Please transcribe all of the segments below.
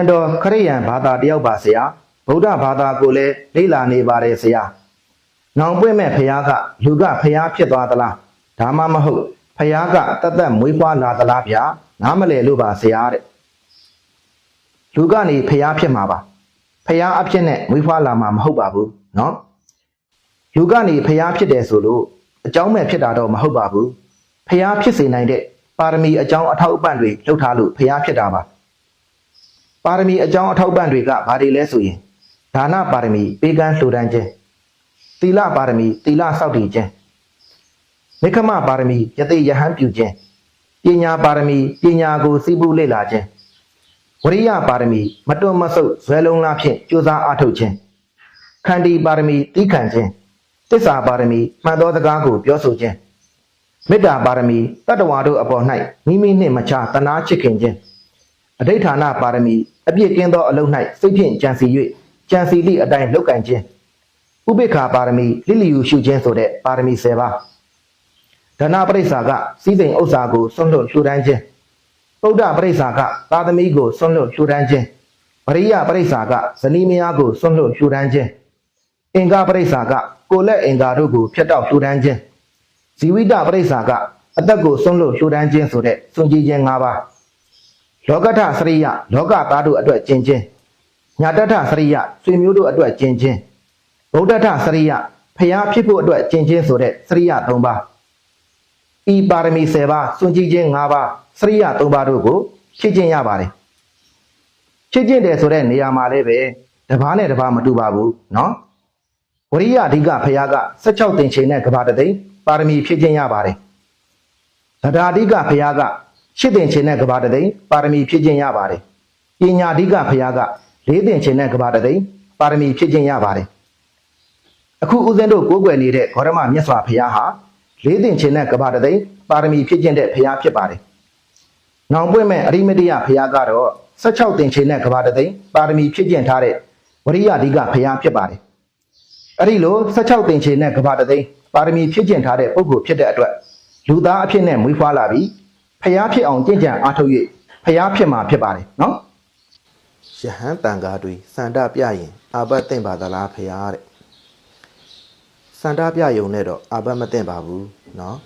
ကျွန်တော်ခရိယန်ဘာသာတယောက်ပါဆရာဗုဒ္ဓဘာသာကိုလည်းလေ့လာနေပါတယ်ဆရာ။နောင်ပွင့်မဲ့ဖះကလူကဖះဖြစ်သွားသလား။ဒါမှမဟုတ်ဖះကတတ်တတ်မွေးဖွားလာသလားဗျာ။နားမလည်လို့ပါဆရာတဲ့။လူကနေဖះဖြစ်မှာပါ။ဖះအဖြစ်နဲ့မွေးဖွားလာမှာမဟုတ်ပါဘူးနော်။လူကနေဖះဖြစ်တယ်ဆိုလို့အကြောင်းမဲ့ဖြစ်တာတော့မဟုတ်ပါဘူး။ဖះဖြစ်စေနိုင်တဲ့ပါရမီအကြောင်းအထောက်အပံ့တွေလှုပ်ထားလို့ဖះဖြစ်တာပါ။ ပါရမီအကြောင်းအထောက်ပံ့တွေကဘာတွေလဲဆိုရင်ဒါနပါရမီပေးကမ်းလှူဒန်းခြင်းသီလပါရမီသီလစောင့်တည်ခြင်းမေခမပါရမီယသိယဟန်ပြုခြင်းပညာပါရမီပညာကိုစီးပူးလေ့လာခြင်းဝရိယပါရမီမတွန့်မဆုတ်ဇွဲလုံးလားဖြင့်ကြိုးစားအားထုတ်ခြင်းခန္တီပါရမီတိခံခြင်းတစ္ဆာပါရမီမှန်သောစကားကိုပြောဆိုခြင်းမေတ္တာပါရမီတတ္တဝါတို့အပေါ်၌မိမိနှင့်မချတနာချစ်ခင်ခြင်း အဋိဌာဏပါရမီအပြည့်ကင်းသောအလုံး၌စိတ်ဖြင့်ကြံစီ၍ကြံစီသည့်အတိုင်းလောက်ကင်ခြင်းဥပိ္ပခာပါရမီလိလီယူရှုခြင်းဆိုတဲ့ပါရမီ10ပါးဒနာပရိစ္ဆာကစီးစိမ်ဥစ္စာကိုဆွန့်လွတ်လှူဒန်းခြင်းပုဒ္ဓပရိစ္ဆာကသာသမီကိုဆွန့်လွတ်လှူဒန်းခြင်းပရိယပရိစ္ဆာကဇနီးမယားကိုဆွန့်လွတ်လှူဒန်းခြင်းအင်္ဂါပရိစ္ဆာကကိုယ်လက်အင်္ဂါတို့ကိုဖျက်တောက်လှူဒန်းခြင်းဇီဝိတပရိစ္ဆာကအသက်ကိုဆွန့်လွတ်လှူဒန်းခြင်းဆိုတဲ့စွန့်ကြည်ခြင်း၅ပါး လောကထစရိယလောကသားတို့အတွက်ကျင်ချင်းညာတထစရိယဆွေမျိုးတို့အတွက်ကျင်ချင်းဗုဒ္ဓထစရိယဖျားဖြစ်ဖို့အတွက်ကျင်ချင်းဆိုတဲ့စရိယ၃ပါးဤပါရမီ10ပါးစွန့်ကြည့်ခြင်း၅ပါးစရိယ၃ပါးတို့ကိုဖြည့်ကျင့်ရပါတယ်ဖြည့်ကျင့်တယ်ဆိုတဲ့နေရာမှာလည်းပဲတပားနဲ့တပားမတူပါဘူးเนาะဝရိယအဓိကဖျားက16တင်ချိန်နဲ့ကဘာတသိန်းပါရမီဖြည့်ကျင့်ရပါတယ် သဒ္ဓါအဓိကဘုရားက ရှစ်တင်ခြင်းနဲ့ကဘာတသိန်းပါရမီဖြစ်ခြင်းရပါတယ်။ပညာအဓိကဘုရားကလေးတင်ခြင်းနဲ့ကဘာတသိန်းပါရမီဖြစ်ခြင်းရပါတယ်။အခုဦးဇင်းတို့ကိုးကွယ်နေတဲ့ဂေါရမမြတ်စွာဘုရားဟာလေးတင်ခြင်းနဲ့ကဘာတသိန်းပါရမီဖြစ်ခြင်းတဲ့ဘုရားဖြစ်ပါတယ်။နောင်ပွင့်မဲ့အရိမတယဘုရားကတော့16တင်ခြင်းနဲ့ကဘာတသိန်းပါရမီဖြစ်ခြင်းထားတဲ့ဝရိယအဓိကဘုရားဖြစ်ပါတယ်။အဲ့ဒီလို16တင်ခြင်းနဲ့ကဘာတသိန်းပါရမီဖြစ်ခြင်းထားတဲ့ပုဂ္ဂိုလ်ဖြစ်တဲ့အတွက်လူသားအဖြစ်နဲ့မွေးဖွားလာပြီး ဖျားဖြစ်အောင်ကြင်ကြံအားထုတ်၍ဖျားဖြစ်မှာဖြစ်ပါတယ်နော်ယဟန်တန်ကားတွေစန္ဒပြရင်အာဘတ်သိမ့်ပါသလားဖျားတဲ့စန္ဒပြယုံနဲ့တော့အာဘတ်မသိမ့်ပါဘူးနော်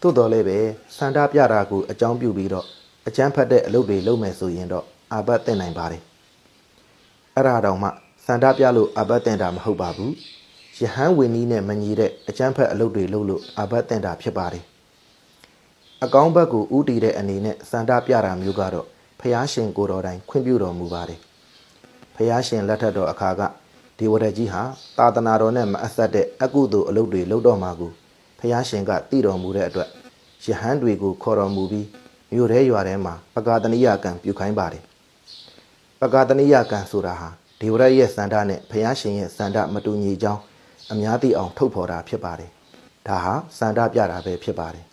သို့တော်လည်းပဲစန္ဒပြတာကိုအကြောင်းပြုပြီးတော့အကျန်းဖတ်တဲ့အလုပ်တွေလုပ်မယ်ဆိုရင်တော့အာဘတ်သိမ့်နိုင်ပါတယ်အဲ့ဒါတောင်မှစန္ဒပြလို့အာဘတ်သိမ့်တာမဟုတ်ပါဘူးယဟန်ဝင်းကြီးနဲ့မညီတဲ့အကျန်းဖတ်အလုပ်တွေလုပ်လို့အာဘတ်သိမ့်တာဖြစ်ပါတယ် အကောင်းဘက်ကိုဥတည်တဲ့အနေနဲ့စန္ဒပြတာမျိုးကတော့ဖျားရှင်ကိုတော်တိုင်ခွင့်ပြုတော်မူပါတယ်။ဖျားရှင်လက်ထက်တော်အခါကဒီဝရကြီးဟာသာသနာတော်နဲ့မအဆက်တဲ့အကုသိုလ်အလုပ်တွေလုပ်တော်မှာကိုဖျားရှင်ကတည်တော်မူတဲ့အတွက်ယဟန်တွေကိုခေါ်တော်မူပြီးမြို့ထဲရွာထဲမှာပကာတနိယကံပြုခိုင်းပါတယ်။ပကာတနိယကံဆိုတာဟာဒီဝရရဲ့စန္ဒနဲ့ဖျားရှင်ရဲ့စန္ဒမတူညီကြောင်းအများသိအောင်ထုတ်ဖော်တာဖြစ်ပါတယ်။ဒါဟာစန္ဒပြတာပဲဖြစ်ပါတယ်။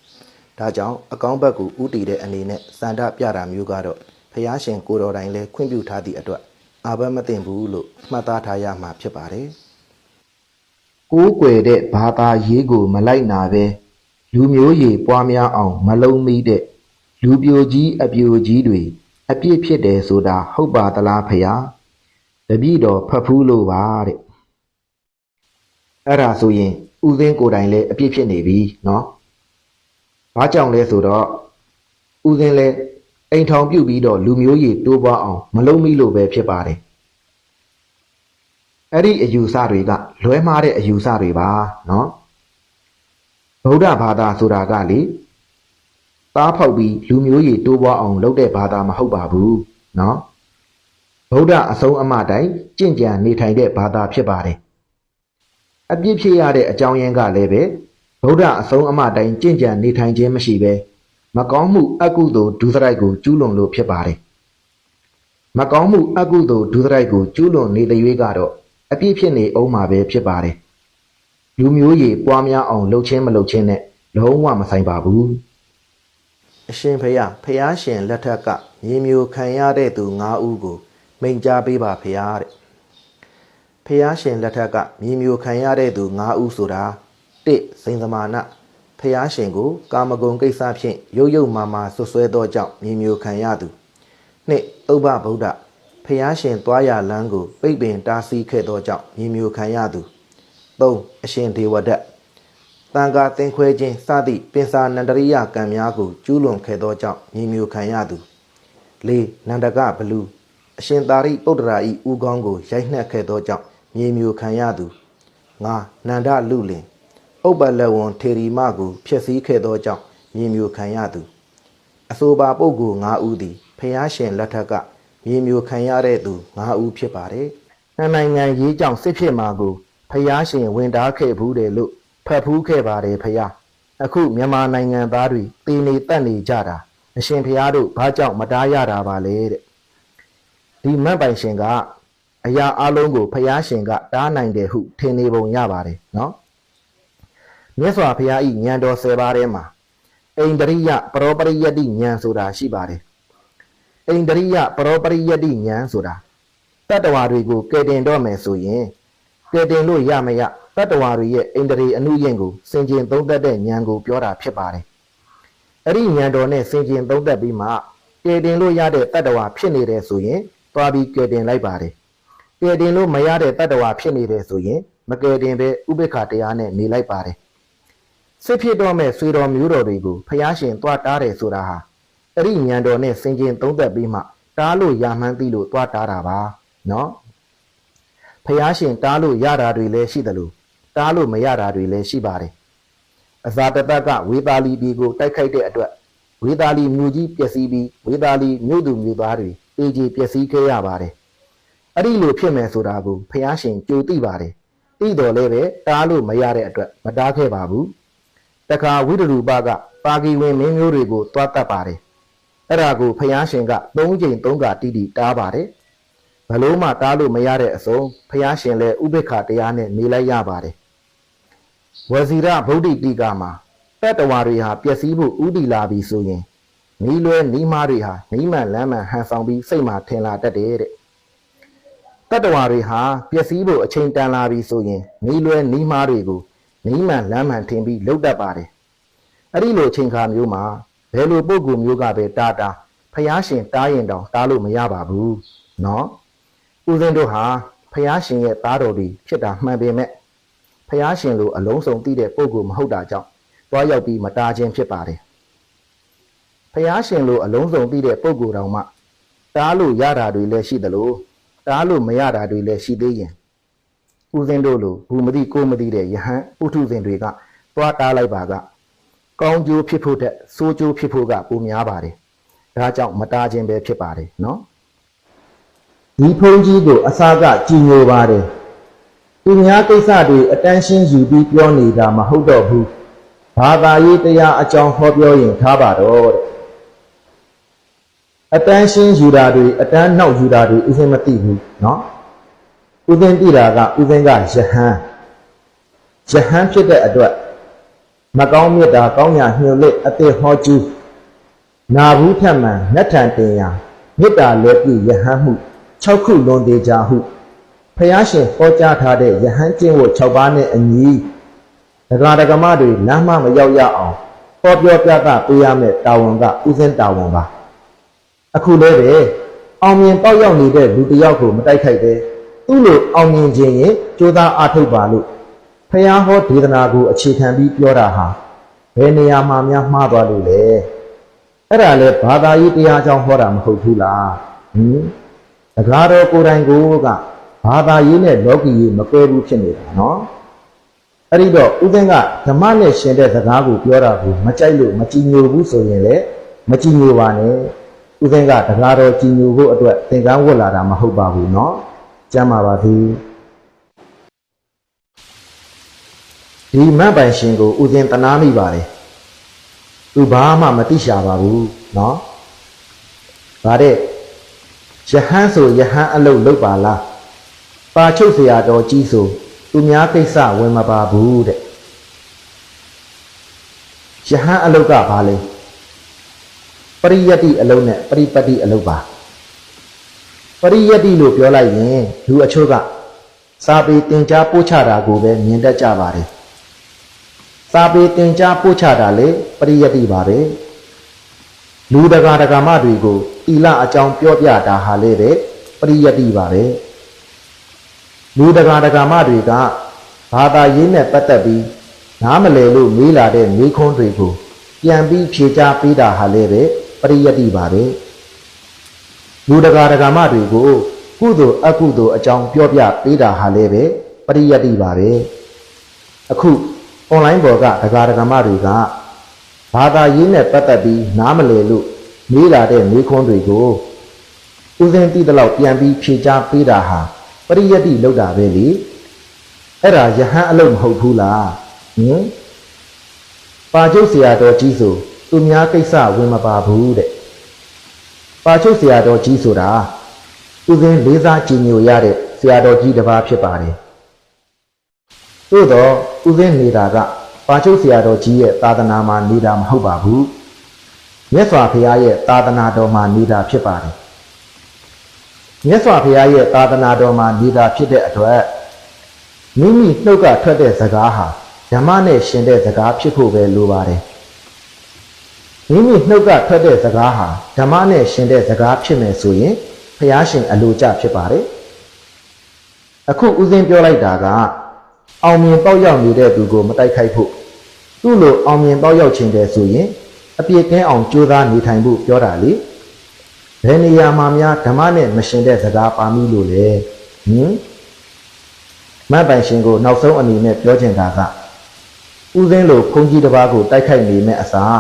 ဒါကြောင့်အကောင်းဘက်ကိုဥတီတဲ့အနေနဲ့စန္ဒပြတာမျိုးကတော့ဖျားရှင်ကိုတော်တိုင်လဲခွင့်ပြုထားသည့်အတွက်အာဘတ်မသိမ့်ဘူးလို့မှတ်သားထားရမှာဖြစ်ပါတယ်။ကိုးကွယ်တဲ့ဘာသာရေးကိုမလိုက်နာပဲလူမျိုးရေးပွားများအောင်မလုံးမိတဲ့လူပြိုကြီးအပြိုကြီးတွေအပြစ်ဖြစ်တယ်ဆိုတာဟုတ်ပါသလားဖျား။တပည့်တော်ဖတ်ဖူးလို့ပါတဲ့။အဲ့ဒါဆိုရင်ဥစဉ်ကိုယ်တိုင်လဲအပြစ်ဖြစ်နေပြီနော်။ ဘာကြောင့်လဲဆိုတော့ဦးစင်းလဲအိမ်ထောင်ပြုတ်ပြီးတော့လူမျိုးရည်တိုးပွားအောင်မလုံးမိလို့ပဲဖြစ်ပါတယ်အဲ့ဒီအယူဆတွေကလွဲမှားတဲ့အယူဆတွေပါနော်ဗုဒ္ဓဘာသာဆိုတာကလေသားဖောက်ပြီးလူမျိုးရည်တိုးပွားအောင်လုပ်တဲ့ဘာသာမဟုတ်ပါဘူးနော်ဗုဒ္ဓအဆုံးအမတိုင်းကြင့်ကြံနေထိုင်တဲ့ဘာသာဖြစ်ပါတယ်အပြစ်ဖြစ်ရတဲ့အကြောင်းရင်းကလည်းပဲ ဗုဒ္ဓအဆုံးအမတိုင်းကြင့်ကြံနေထိုင်ခြင်းမရှိဘဲ မကောင်းမှုအကုသိုလ်ဒုစရိုက်ကို ကျူးလွန်လို့ဖြစ်ပါတယ်။မကောင်းမှုအကုသိုလ်ဒုစရိုက်ကို ကျူးလွန်နေတဲ့၍ကတော့အပြစ်ဖြစ်နေအောင်မှာပဲဖြစ်ပါတယ်။လူမျိုးရည်ပွားများအောင်လှုပ်ချင်းမလှုပ်ချင်းနဲ့လုံးဝမဆိုင်ပါဘူးအရှင်ဖျားဖျားရှင်လက်ထက်ကမြေမျိုးခံရတဲ့သူ၅ဦးကို မိန်ကြားပေးပါဖျားတဲ့ဖျားရှင်လက်ထက်ကမြေမျိုးခံရတဲ့သူ၅ဦးဆိုတာ ၁စိန်သမာနဖျားရှင်ကိုကာမဂုဏ်ကိစ္စဖြင့်ရုပ်ရုပ်မာမာဆွဆွဲသောကြောင့်မြေမျိုးခံရသူနှစ်ဥပ္ပဗုဒ္ဓဖျားရှင်သွားရလမ်းကိုပိတ်ပင်တားဆီးခဲ့သောကြောင့်မြေမျိုးခံရသူ၃အရှင်ဒေဝဒတ်တန်ခါသင်ခွဲခြင်းစသည့်ပင်စာနန္ဒရိယကံများကိုကျူးလွန်ခဲ့သောကြောင့်မြေမျိုးခံရသူ၄နန္ဒကဘလူအရှင်သာရိပုတ္တရာဤဥကောင်းကိုရိုက်နှက်ခဲ့သောကြောင့်မြေမျိုးခံရသူ၅နန္ဒလူလင် ဥပ္ပလဝံထေရီမကိုဖျက်ဆီးခဲ့သောကြောင့်မြေမျိုးခံရသူအဆိုပါပုဂ္ဂိုလ်၅ဦးသည်ဖျားရှင်လက်ထက်ကမြေမျိုးခံရတဲ့သူ၅ဦးဖြစ်ပါတယ်။နှစ်နိုင်ငံရေးကြောင့်စစ်ဖြစ်မှာကိုဖျားရှင်ဝင်တားခဲ့ဘူးတယ်လို့ဖတ်ဖူးခဲ့ပါတယ်ဖျား။အခုမြန်မာနိုင်ငံသားတွေတည်နေတက်နေကြတာအရှင်ဖျားတို့ဘာကြောင့်မတားရတာပါလဲတဲ့။ဒီမတ်ပိုင်ရှင်ကအရာအလုံးကိုဖျားရှင်ကတားနိုင်တယ်ဟုထင်နေပုံရပါတယ်နော်။ မြတ်စွာဘုရားဤဉာဏ်တော်၁၀ပါးထဲမှာအိန္ဒရိယပရောပရိယတ္တိဉာဏ်ဆိုတာရှိပါတယ်အိန္ဒရိယပရောပရိယတ္တိဉာဏ်ဆိုတာတတ္တဝါတွေကိုကယ်တင်တော့မယ်ဆိုရင်ကယ်တင်လို့ရမရတတ္တဝါတွေရဲ့အိန္ဒြေအနုယင့်ကိုစင်ကျင်သုံးသက်တဲ့ဉာဏ်ကိုပြောတာဖြစ်ပါတယ်အဲ့ဒီဉာဏ်တော်နဲ့စင်ကျင်သုံးသက်ပြီးမှကယ်တင်လို့ရတဲ့တတ္တဝါဖြစ်နေတယ်ဆိုရင်သွားပြီးကယ်တင်လိုက်ပါတယ်ကယ်တင်လို့မရတဲ့တတ္တဝါဖြစ်နေတယ်ဆိုရင်မကယ်တင်ပဲဥပေက္ခတရားနဲ့နေလိုက်ပါတယ် စစ်ဖြစ်တော့မဲ့ဆွေတော်မျိုးတော်တွေကိုဖျားရှင်သွားတားတယ်ဆိုတာဟာအဲ့ဒီညံတော်နဲ့စင်ကျင်သုံးသက်ပြီးမှတားလို့ရမှန်းသိလို့သွားတားတာပါနော်ဖျားရှင်တားလို့ရတာတွေလည်းရှိတယ်လို့တားလို့မရတာတွေလည်းရှိပါတယ်အဇာတတကဝေသာလီပြည်ကိုတိုက်ခိုက်တဲ့အတွက်ဝေသာလီမြို့ကြီးပျက်စီးပြီးဝေသာလီမြို့သူမြို့သားတွေအေးကြီးပျက်စီးခဲ့ရပါတယ်အဲ့ဒီလိုဖြစ်မယ်ဆိုတာကိုဖျားရှင်ကြိုသိပါတယ်သိတော်လည်းပဲတားလို့မရတဲ့အတွက်မတားခဲ့ပါဘူး တခါဝိတရူပကပါကီဝင်မင်းမျိုးတွေကိုတွားတတ်ပါတယ်အဲ့ဒါကိုဖျားရှင်က၃ချိန်၃ခါတိတိတားပါတယ်ဘလို့မှတားလို့မရတဲ့အစုံဖျားရှင်လည်းဥပိ္ပခာတရားနဲ့နေလိုက်ရပါတယ်ဝဇီရဗုဒ္ဓတိကမှာတတ္တဝါတွေဟာပျက်စီးဖို့ဥတီလာပြီဆိုရင်နီးလွဲနီးမားတွေဟာနီးမှန်လမ်းမှန်ဟန်ဆောင်ပြီးစိတ်မှထင်လာတတ်တယ်တဲ့တတ္တဝါတွေဟာပျက်စီးဖို့အချိန်တန်လာပြီဆိုရင်နီးလွဲနီးမားတွေကို နီးမှန်လမ်းမှန်ထင်ပြီးလှုပ်တတ်ပါတယ်အဲ့ဒီလိုအချိန်ခါမျိုးမှာဘယ်လိုပုံကူမျိုးကပဲတားတာဖျားရှင်တားရင်တောင်တားလို့မရပါဘူးเนาะဦးဇင်းတို့ဟာဖျားရှင်ရဲ့သားတော်တွေဖြစ်တာမှန်ပေမဲ့ဖျားရှင်လိုအလုံးစုံသိတဲ့ပုံကူမဟုတ်တာကြောင့်တွားရောက်ပြီးမတားခြင်းဖြစ်ပါတယ်ဖျားရှင်လိုအလုံးစုံသိတဲ့ပုံကူတောင်မှတားလို့ရတာတွေလည်းရှိသလိုတားလို့မရတာတွေလည်းရှိသေးရင် ဦးစင်းတို့လိုဘူးမသိကိုမသိတဲ့ယဟန်ပုထုဇဉ်တွေကသွားတားလိုက်ပါကကောင်းကျိုးဖြစ်ဖို့တဲ့ဆိုးကျိုးဖြစ်ဖို့ကပိုများပါတယ်။ဒါကြောင့်မတားခြင်းပဲဖြစ်ပါတယ်နော်။ဒီဖုန်းကြီးကိုအစားကကြည်ညိုပါတယ်။သူများကိစ္စတွေအတန်းရှင်းယူပြီးပြောနေတာမဟုတ်တော့ဘူး။ဘာသာရေးတရားအကြောင်းဟောပြောရင်ထားပါတော့တဲ့။အတန်းရှင်းယူတာတွေအတန်းနောက်ယူတာတွေအရင်မသိဘူးနော်။ ဥသင်တိတာကဥသင်ကယဟန်ယဟန်ဖြစ်တဲ့အတွက်မကောင်းမြတ်တာကောင်းညာညှို့လက်အသက်ဟောကျူးနာဘူးထက်မှန်နတ်ထံတင်ရာမေတ္တာလည်းပြယဟန်မှု6ခုလွန်သေးကြဟုဖျားရှင်ဟောကြားထားတဲ့ယဟန်ကျင့်ဝတ်6ပါးနဲ့အညီဒဂါဒဂမတွေလမ်းမမရောက်ရအောင်ဟောပြောပြတာပေးရမယ့်တာဝန်ကဥစဉ်တာဝန်ပါအခုလည်းပဲအောင်မြင်ပေါက်ရောက်နေတဲ့လူတစ်ယောက်ကိုမတိုက်ခိုက်ပဲ သူ့လိုအောင်မြင်ခြင်းရင်ကြိုးစားအားထုတ်ပါလို့ဖះဟောဒေသနာကိုအခြေခံပြီးပြောတာဟာဘယ်နေရာမှာများမှားသွားလို့လဲအဲ့ဒါလဲဘာသာရေးတရားကြောင့်ဟောတာမဟုတ်ဘူးလားဟင်တကားတော်ကိုယ်တိုင်ကိုကဘာသာရေးနဲ့လောကီရေးမကွဲဘူးဖြစ်နေတာနော်အဲ့ဒီတော့ဥသင်ကဓမ္မနဲ့ရှင်တဲ့စကားကိုပြောတာကိုမကြိုက်လို့မကြည်ညိုဘူးဆိုရင်လည်းမကြည်ညိုပါနဲ့ဥသင်ကတကားတော်ကြည်ညိုဖို့အတွက်သင်္ကန်းဝတ်လာတာမဟုတ်ပါဘူးနော် ကျမ်းပါပါသည်ဒီမတ်ပိုင်ရှင်ကိုဥစဉ်တနာမိပါတယ်သူဘာမှမတိရှာပါဘူးเนาะဗါတဲ့ယဟန်ဆိုယဟန်အလုတ်လုပ်ပါလားပါချုပ်เสียတော်ကြီးဆိုသူများကိစ္စဝင်မပါဘူးတဲ့ယဟန်အလုတ်ကဘာလဲပရိယတ္တိအလုတ်နဲ့ပရိပတ္တိအလုတ်ပါ ပရိယတ္တိလို့ပြောလိုက်ရင်လူအချို့ကစာပေတင် जा ပို့ချတာကိုပဲမြင်တတ်ကြပါတယ်စာပေတင် जा ပို့ချတာလေပရိယတ္တိပါပဲလူတကာတကာမတွေကိုတီလအကြောင်းပြောပြတာဟာလေပဲပရိယတ္တိပါပဲလူတကာတကာမတွေကဘာသာရေးနဲ့ပတ်သက်ပြီးနားမလည်လို့မေးလာတဲ့မေးခွန်းတွေကိုပြန်ပြီးဖြေကြားပေးတာဟာလေပဲပရိယတ္တိပါပဲ လူတကာတကာမတွေကိုကုသိုလ်အကုသိုလ်အကြောင်းပြောပြပေးတာဟာလေပဲပရိယတ္တိပါပဲအခု online ပေါ်ကဒကာဒကာမတွေကဘာသာရေးနဲ့ပတ်သက်ပြီးနားမလည်လို့မေးလာတဲ့မေးခွန်းတွေကိုဦးစင်းတိတလောက်ပြန်ပြီးဖြေကြားပေးတာဟာပရိယတ္တိလောက်တာပဲလေအဲ့ဒါယဟန်အလုပ်မဟုတ်ဘူးလားဟင်ပါကျုပ်ဆရာတော်ကြီးဆိုသူများကိစ္စဝင်မပါဘူးတဲ့ ပါကျုပ်ဆရာတော်ကြီးဆိုတာဦးစင်းလေးစားကြည်ညိုရတဲ့ဆရာတော်ကြီးတစ်ပါးဖြစ်ပါတယ်သို့တော့ဥစဉ်နေတာကပါချုပ်ဆရာတော်ကြီးရဲ့သာသနာမှာနေတာမဟုတ်ပါဘူးမြတ်စွာဘုရားရဲ့သာသနာတော်မှာနေတာဖြစ်ပါတယ်မြတ်စွာဘုရားရဲ့သာသနာတော်မှာနေတာဖြစ်တဲ့အတွက်မိမိနှုတ်ကထွက်တဲ့စကားဟာဓမ္မနဲ့ရှင်တဲ့စကားဖြစ်ဖို့ပဲလိုပါတယ် မိမိနှုတ်ကထွက်တဲ့စကားဟာဓမ္မနဲ့ရှင်တဲ့စကားဖြစ်မယ်ဆိုရင်ဘုရားရှင်အလိုကျဖြစ်ပါတယ်အခုဥစဉ်ပြောလိုက်တာကအောင်မြင်ပေါက်ရောက်နေတဲ့သူကိုမတိုက်ခိုက်ဖို့သူ့လိုအောင်မြင်ပေါက်ရောက်ခြင်းတဲ့ဆိုရင်အပြည့်ကင်းအောင်ကြိုးစားနေထိုင်ဖို့ပြောတာလေဘယ်နေရာမှာများဓမ္မနဲ့မရှင်တဲ့စကားပါမိလို့လဲဟင်မတ်ပိုင်ရှင်ကိုနောက်ဆုံးအနေနဲ့ပြောချင်တာကဥစဉ်လိုခွန်ကြီးတစ်ပါးကိုတိုက်ခိုက်နေမဲ့အစား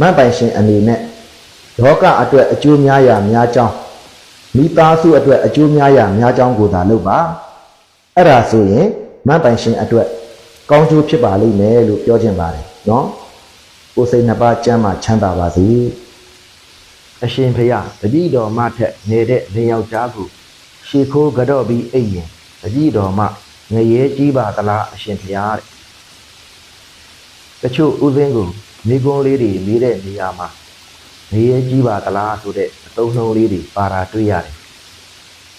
မတ်ပိုင်ရှင်အနေနဲ့လောကအတွက်အကျိုးများရာများကြောင်းမိသားစုအတွက်အကျိုးများရာများကြောင်းကိုသာလုပ်ပါအဲ့ဒါဆိုရင်မတ်ပိုင်ရှင်အတွက်ကောင်းကျိုးဖြစ်ပါလိမ့်မယ်လို့ပြောချင်ပါတယ်နော်ကိုယ်စိတ်နှစ်ပါးကျမ်းမာချမ်းသာပါစေအရှင်ဖရာတတိတော်မထက်နေတဲ့လင်ယောက်ျားကိုရှေခိုးကြော့ပြီးအိပ်ရင်တတိတော်မငရဲကြီးပါသလားအရှင်ဖရာတဲ့တချို့ဥစဉ်ကို မိကုံးလေးတွေမိတဲ့နေရာမှာငရဲကြီးပါသလားဆိုတဲ့အသုံးနှုန်းလေးတွေပါတာတွေ့ရတယ်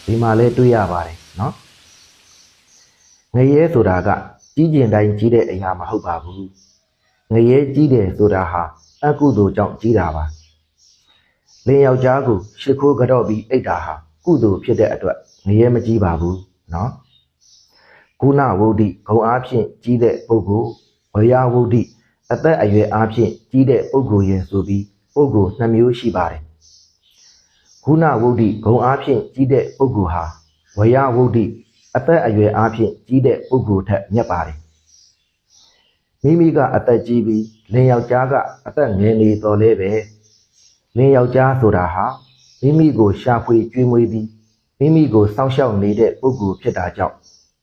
ဒီမှာလဲတွေ့ရပါတယ်နော်ငရဲဆိုတာကကြီးကျင်တိုင်းကြီးတဲ့အရာမဟုတ်ပါဘူးငရဲကြီးတယ်ဆိုတာဟာအကုသိုလ်ကြောင့်ကြီးတာပါလင်ယောက်ျားကိုရှ िख ိုးကြော့ပြီးအိတ်တာဟာကုသိုလ်ဖြစ်တဲ့အတွက်ငရဲမကြီးပါဘူးနော်ကုဏဝုဒ္ဓိဂုံအားဖြင့်ကြီးတဲ့ပုဂ္ဂိုလ်ဝရဝုဒ္ဓိ အသက်အရွယ်အားဖြင့်ကြီးတဲ့ပုဂ္ဂိုလ်ရဲ့ဆိုပြီးပုဂ္ဂိုလ်နှစ်မျိုးရှိပါတယ်ကုဏဝုဒ္ဓိဂုံအားဖြင့်ကြီးတဲ့ပုဂ္ဂိုလ်ဟာဝရဝုဒ္ဓိအသက်အရွယ်အားဖြင့်ကြီးတဲ့ပုဂ္ဂိုလ်ထက်မြတ်ပါတယ်မိမိကအသက်ကြီးပြီးလင်ယောက်ျားကအသက်ငယ်နေတော်လဲပဲလင်းယောက်ျားဆိုတာဟာမိမိကိုရှာဖွေကြွေးမွေးပြီးမိမိကိုစောင့်ရှောက်နေတဲ့ပုဂ္ဂိုလ်ဖြစ်တာကြောင့်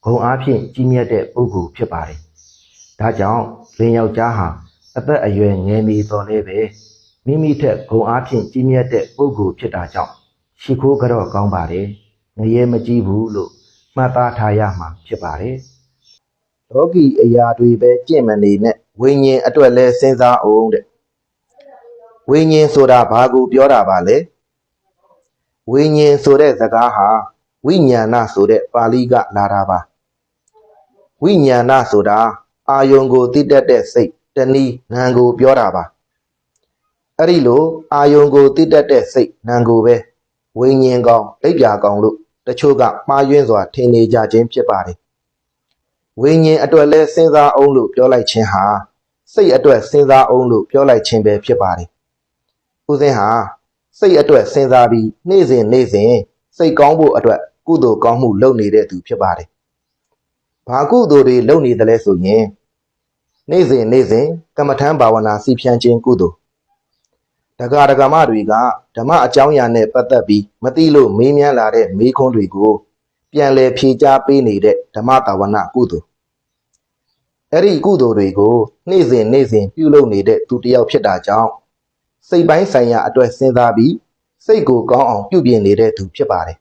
ဂုံအားဖြင့်ကြီးမြတ်တဲ့ပုဂ္ဂိုလ်ဖြစ်ပါတယ်။ ဒါကြောင့်လင်းယောက်ျားဟာအသက်အရွယ်ငယ်နေတော်လဲပဲမိမိထက်ဂုံအားဖြင့်ကြီးမြတ်တဲ့ပုဂ္ဂိုလ်ဖြစ်တာကြောင့်ရှ िख ိုးကြော့ကောင်းပါတယ်။ငရဲမကြီးဘူးလို့မှတ်သားထားရမှာဖြစ်ပါတယ်။လောကီအရာတွေပဲကြင့်မနေနဲ့ဝိညာဉ်အတွက်လဲစဉ်းစားအောင်တဲ့ဝိညာဉ်ဆိုတာဘာကိုပြောတာပါလဲဝိညာဉ်ဆိုတဲ့စကားဟာဝိညာဏဆိုတဲ့ပါဠိကလာတာပါဝိညာဏဆိုတာ အာယုံကိုတည်တတ်တဲ့စိတ်တနည်းနာမ်ကိုပြောတာပါအဲ့ဒီလိုအာယုံကိုတည်တတ်တဲ့စိတ်နာမ်ကိုပဲဝိညာဉ်ကောင်အိပ်ပြာကောင်လို့တချို့ကမှားယွင်းစွာထင်နေကြခြင်းဖြစ်ပါတယ်ဝိညာဉ်အတွက်လဲစဉ်းစားအောင်လို့ပြောလိုက်ခြင်းဟာစိတ်အတွက်စဉ်းစားအောင်လို့ပြောလိုက်ခြင်းပဲဖြစ်ပါတယ်။ဦးစင်းဟာစိတ်အတွက်စဉ်းစားပြီးနေ့စဉ်နေ့စဉ်စိတ်ကောင်းဖို့အတွက်ကုသိုလ်ကောင်းမှုလုပ်နေတဲ့သူဖြစ်ပါတယ်။ ဘာကုသိုလ်တွေလုပ်နေတယ်လဲဆိုရင်နေ့စဉ်နေ့စဉ်ကမ္မထမ်းဘာဝနာစီဖြန်းခြင်းကုသိုလ်တက္ကရာဒဂမတွေကဓမ္မအကြောင်းအရာနဲ့ပတ်သက်ပြီးမသိလို့မေးမြန်းလာတဲ့မေးခွန်းတွေကို ပြန်လည်ဖြေကြားပေးနေတဲ့ဓမ္မတာဝနာကုသိုလ်အဲ့ဒီကုသိုလ်တွေကိုနေ့စဉ်နေ့စဉ်ပြုလုပ်နေတဲ့သူတစ်ယောက်ဖြစ်တာကြောင့်စိတ်ပိုင်းဆိုင်ရာအတွက်စဉ်းစားပြီးစိတ်ကိုကောင်းအောင်ပြုပြင်နေတဲ့သူဖြစ်ပါတယ်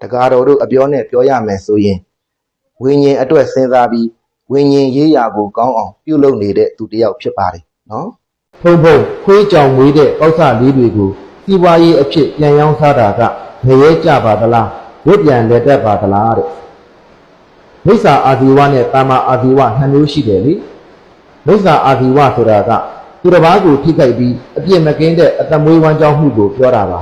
တက္ကရာတော်တို့အပြောနဲ့ပြောရမယ်ဆိုရင် ဝိညာဉ်အတွက်စဉ်းစားပြီးဝိညာဉ်ရေးရာကိုကောင်းအောင်ပြုလုပ်နေတဲ့သူတစ်ယောက်ဖြစ်ပါတယ်နော်ဖုံဖုံခွေးကြောင်မွေးတဲ့ပေါက်စလေးတွေကိုစီးပွားရေးအဖြစ်ပြန်ရောင်းစားတာကငရဲကြပါသလားဝတ်ပြန်လက်တက်ပါသလားတဲ့မိစ္ဆာအာဇီဝနဲ့တာမာအာဇီဝနှစ်မျိုးရှိတယ်လေမိစ္ဆာအာဇီဝဆိုတာကတသူတစ်ပါးကိုထိခိုက်ပြီးအပြစ်မကင်းတဲ့အသက်မွေးဝမ်းကြောင်းမှုကိုပြောတာပါ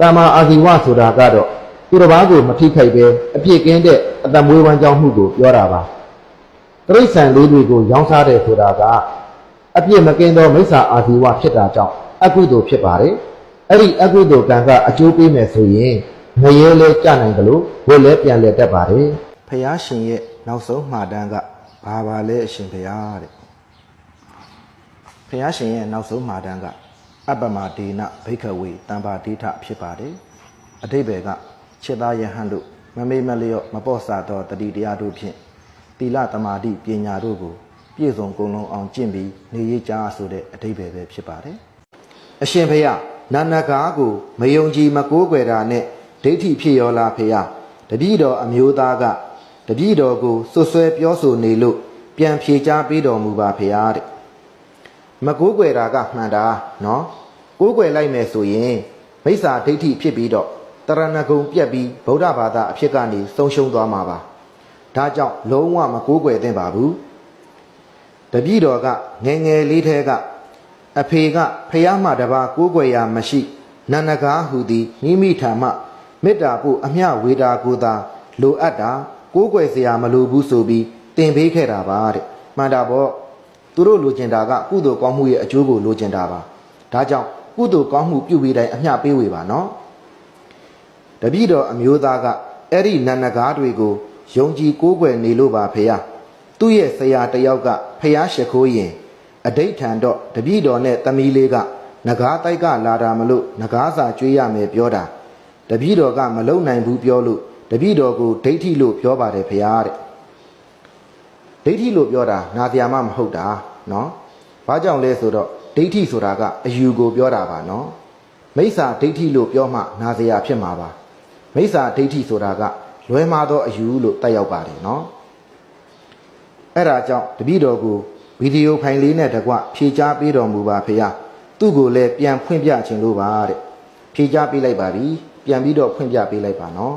တာမာအာဇီဝဆိုတာကတော့ သူတစ်ပါးကိုမထိခိုက်ပဲအပြစ်ကင်းတဲ့အသက်မွေးဝမ်းကြောင်းမှုကိုပြောတာပါတရိษံလေးတွေကိုရောင်းစားတယ်ဆိုတာကအပြစ်မကင်းသောမိစ္ဆာအာဇီဝဖြစ်တာကြောင့်အကုသိုလ်ဖြစ်ပါတယ်အဲ့ဒီအကုသိုလ်ကံကအကျိုးပေးမယ်ဆိုရင်ငရဲလဲကြနိုင်တယ်လို့ဝတ်လဲပြန်လဲတတ်ပါတယ်ဖះရှင်ရဲ့နောက်ဆုံးမှာတန်းကဘာပါလဲအရှင်ဖះတဲ့ဖះရှင်ရဲ့နောက်ဆုံးမှာတန်းကအပ္ပမဒေနဘိက္ခဝေတံပါတိထဖြစ်ပါတယ်အတိဘယ်က ခြေသားယဟန်တို့မမေ့မလျော့မပေါ့စာသောတတိတရားတို့ဖြင့်သီလသမာဓိပညာတို့ကိုပြည့်စုံကုန်လုံးအောင်ကျင့်ပြီးနေရကြဆိုတဲ့အတိဘယ်ပဲဖြစ်ပါတယ်အရှင်ဖះနာနဂါကိုမယုံကြည်မကိုးကွယ်တာနဲ့ဒိဋ္ဌိဖြစ်ရောလားဖះတတိတော်အမျိုးသားကတပည့်တော်ကိုစွတ်ဆွဲပြောဆိုနေလို့ပြန်ဖြေချပေးတော်မူပါဖေဟာတဲ့မကိုးကွယ်တာကမှန်တာနော်ကိုးကွယ်လိုက်မယ်ဆိုရင်မိစ္ဆာဒိဋ္ဌိဖြစ်ပြီးတော့ တရဏဂုံပြက်ပြီးဗုဒ္ဓဘာသာအဖြစ်ကနေဆုံးရှုံးသွားမှာပါဒါကြောင့်လုံးဝမကိုးကွယ်သင့်ပါဘူးတပည့်တော်ကငယ်ငယ်လေးထဲကအဖေကဖះမှတပါကိုးကွယ်ရာမရှိနန္နကားဟူသည်မိမိထာမမေတ္တာဖို့အမျှဝေတာကိုသာလိုအပ်တာကိုးကွယ်စရာမလိုဘူးဆိုပြီးတင်ပေးခဲ့တာပါတဲ့မှန်တာပေါ့သူတို့လိုချင်တာကကုသိုလ်ကောင်းမှုရဲ့အကျိုးကိုလိုချင်တာပါဒါကြောင့်ကုသိုလ်ကောင်းမှုပြုပြီးတိုင်းအမျှပေးဝေပါနော် တပည့်တော်အမျိုးသားကအဲ့ဒီနန္နကားတွေကိုယုံကြည်ကိုးကွယ်နေလို့ပါဖေယသူ့ရဲ့ဆရာတစ်ယောက်ကဖះရှိခိုးရင်အဋိဋ္ဌံတော့တပည့်တော်နဲ့သမီးလေးကနဂါးတိုက်ကလာတာမလို့နဂါးစာကျွေးရမယ်ပြောတာတပည့်တော်ကမလုံနိုင်ဘူးပြောလို့တပည့်တော်ကိုဒိဋ္ဌိလို့ပြောပါတယ်ဖရာတဲ့ဒိဋ္ဌိလို့ပြောတာနာတရားမှမဟုတ်တာနော်ဘာကြောင့်လဲဆိုတော့ဒိဋ္ဌိဆိုတာကအယူကိုပြောတာပါနော်မိစ္ဆာဒိဋ္ဌိလို့ပြောမှနာတရားဖြစ်မှာပါ မိစ္ဆာဒိဋ္ဌိဆိုတာကလွဲမှားသောအယူလို့တက်ရောက်ပါတယ်နော်အဲ့ဒါကြောင့်တပည့်တော်ကိုဗီဒီယိုဖိုင်လေးနဲ့တကွဖြေချပေးတော်မူပါဖေရသူ့ကိုလည်းပြန်ဖွင့်ပြခြင်းလို့ပါတဲ့ဖြေချပေးလိုက်ပါပြီပြန်ပြီးတော့ဖွင့်ပြပေးလိုက်ပါနော်